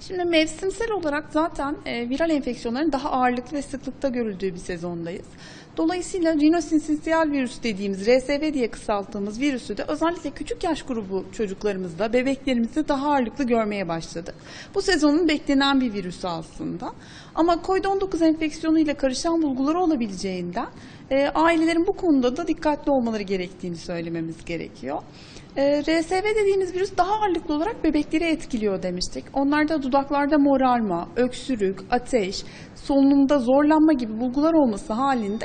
Şimdi mevsimsel olarak zaten e, viral enfeksiyonların daha ağırlıklı ve sıklıkta görüldüğü bir sezondayız. Dolayısıyla rinosinsisyal virüs dediğimiz RSV diye kısalttığımız virüsü de özellikle küçük yaş grubu çocuklarımızda, bebeklerimizde daha ağırlıklı görmeye başladık. Bu sezonun beklenen bir virüsü aslında. Ama COVID-19 enfeksiyonu ile karışan bulguları olabileceğinden e, ailelerin bu konuda da dikkatli olmaları gerektiğini söylememiz gerekiyor. E, RSV dediğimiz virüs daha ağırlıklı olarak bebekleri etkiliyor demiştik. Onlarda dudaklarda morarma, öksürük, ateş, solunumda zorlanma gibi bulgular olması halinde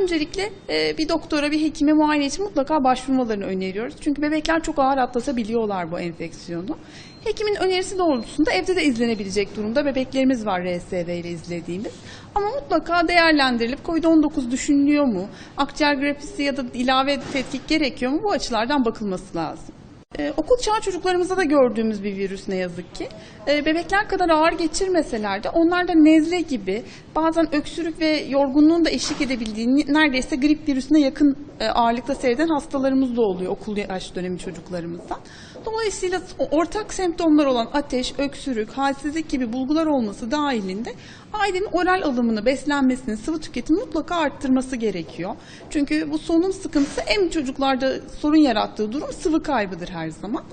öncelikle e, bir doktora, bir hekime muayene için mutlaka başvurmalarını öneriyoruz. Çünkü bebekler çok ağır atlatabiliyorlar bu enfeksiyonu. Hekimin önerisi doğrultusunda evde de izlenebilecek durumda bebeklerimiz var RSV ile izlediğimiz. Ama mutlaka değerlendirilip COVID-19 düşünülüyor mu, akciğer grafisi ya da ilave tetkik gerekiyor mu bu açılardan bakılması lazım. Ee, okul çağı çocuklarımızda da gördüğümüz bir virüs ne yazık ki. Ee, bebekler kadar ağır geçirmeseler de onlarda nezle gibi bazen öksürük ve yorgunluğun da eşlik edebildiği neredeyse grip virüsüne yakın ağırlıkta seyreden hastalarımız da oluyor okul yaş dönemi çocuklarımızda. Dolayısıyla ortak semptomlar olan ateş, öksürük, halsizlik gibi bulgular olması dahilinde ailenin oral alımını, beslenmesini, sıvı tüketimini mutlaka arttırması gerekiyor. Çünkü bu solunum sıkıntısı en çocuklarda sorun yarattığı durum sıvı kaybıdır her zaman.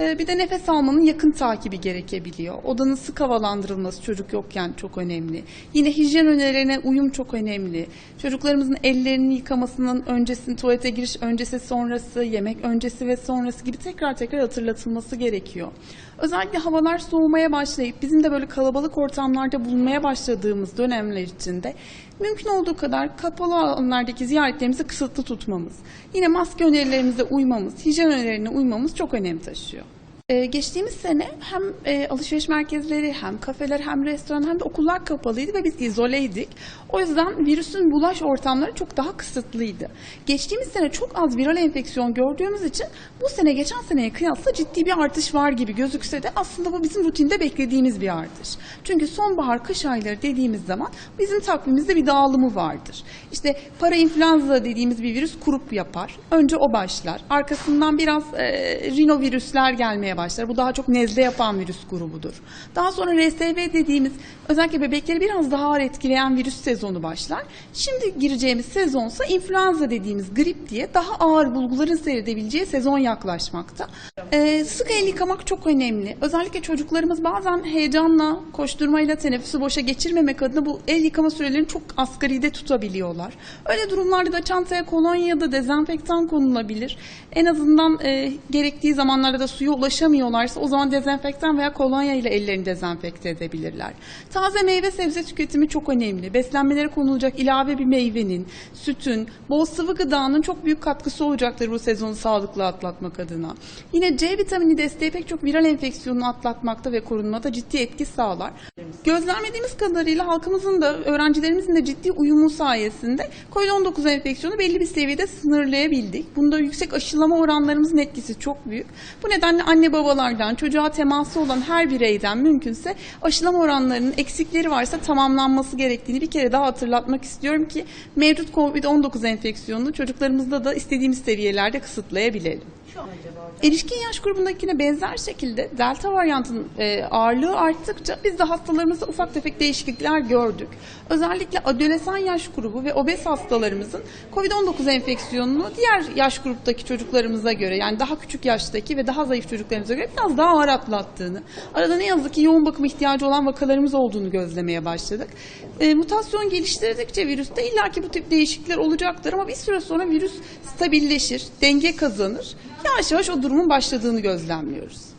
Ee, Bir de nefes almanın yakın takibi gerekebiliyor. Odanın sık havalandırılması çocuk yokken çok önemli. Yine hijyen önerilerine uyum çok önemli. Çocuklarımızın ellerini yıkamasının öncesini, tuvalete giriş öncesi sonrası, yemek öncesi ve sonrası gibi tekrar tekrar hatırlatılması gerekiyor. Özellikle havalar soğumaya başlayıp bizim de böyle kalabalık ortamlarda bulunmaya başladığımız dönemler içinde mümkün olduğu kadar kapalı alanlardaki ziyaretlerimizi kısıtlı tutmamız, yine maske önerilerimize uymamız, hijyen önerilerine uymamız çok önem taşıyor. Ee, geçtiğimiz sene hem e, alışveriş merkezleri hem kafeler hem restoran hem de okullar kapalıydı ve biz izoleydik. O yüzden virüsün bulaş ortamları çok daha kısıtlıydı. Geçtiğimiz sene çok az viral enfeksiyon gördüğümüz için bu sene geçen seneye kıyasla ciddi bir artış var gibi gözükse de aslında bu bizim rutinde beklediğimiz bir artış. Çünkü sonbahar kış ayları dediğimiz zaman bizim takvimimizde bir dağılımı vardır. İşte para influenza dediğimiz bir virüs kurup yapar. Önce o başlar. Arkasından biraz e, rinovirüsler gelmeye başlar. Bu daha çok nezle yapan virüs grubudur. Daha sonra RSV dediğimiz özellikle bebekleri biraz daha ağır etkileyen virüs sezonu başlar. Şimdi gireceğimiz sezonsa influenza dediğimiz grip diye daha ağır bulguların seyredebileceği sezon yaklaşmakta. E, sık el yıkamak çok önemli. Özellikle çocuklarımız bazen heyecanla, koşturmayla teneffüsü boşa geçirmemek adına bu el yıkama sürelerini çok asgaride tutabiliyorlar. Öyle durumlarda da çantaya kolonya ya da dezenfektan konulabilir. En azından e, gerektiği zamanlarda da suya ulaşamıyorlarsa o zaman dezenfektan veya kolonya ile ellerini dezenfekte edebilirler. Taze meyve sebze tüketimi çok önemli. Beslenmelere konulacak ilave bir meyvenin, sütün, bol sıvı gıdanın çok büyük katkısı olacaktır bu sezonu sağlıklı atlatmak adına. Yine C vitamini desteği pek çok viral enfeksiyonunu atlatmakta ve korunmada ciddi etki sağlar. Gözlemlediğimiz kadarıyla halkımızın da öğrencilerimizin de ciddi uyumu sayesinde COVID-19 enfeksiyonu belli bir seviyede sınırlayabildik. Bunda yüksek aşılama oranlarımızın etkisi çok büyük. Bu nedenle anne babalardan, çocuğa teması olan her bireyden mümkünse aşılama oranlarının eksikleri varsa tamamlanması gerektiğini bir kere daha hatırlatmak istiyorum ki mevcut COVID-19 enfeksiyonunu çocuklarımızda da istediğimiz seviyelerde kısıtlayabilelim. Erişkin yaş grubundakine benzer şekilde delta varyantının e, ağırlığı arttıkça biz de hastalarımızda ufak tefek değişiklikler gördük. Özellikle adolesan yaş grubu ve obez hastalarımızın COVID-19 enfeksiyonunu diğer yaş gruptaki çocuklarımıza göre yani daha küçük yaştaki ve daha zayıf göre biraz daha ağır atlattığını, arada ne yazık ki yoğun bakım ihtiyacı olan vakalarımız olduğunu gözlemeye başladık. E, mutasyon geliştirdikçe virüste illaki bu tip değişiklikler olacaktır ama bir süre sonra virüs stabilleşir, denge kazanır. Yavaş yavaş o durumun başladığını gözlemliyoruz.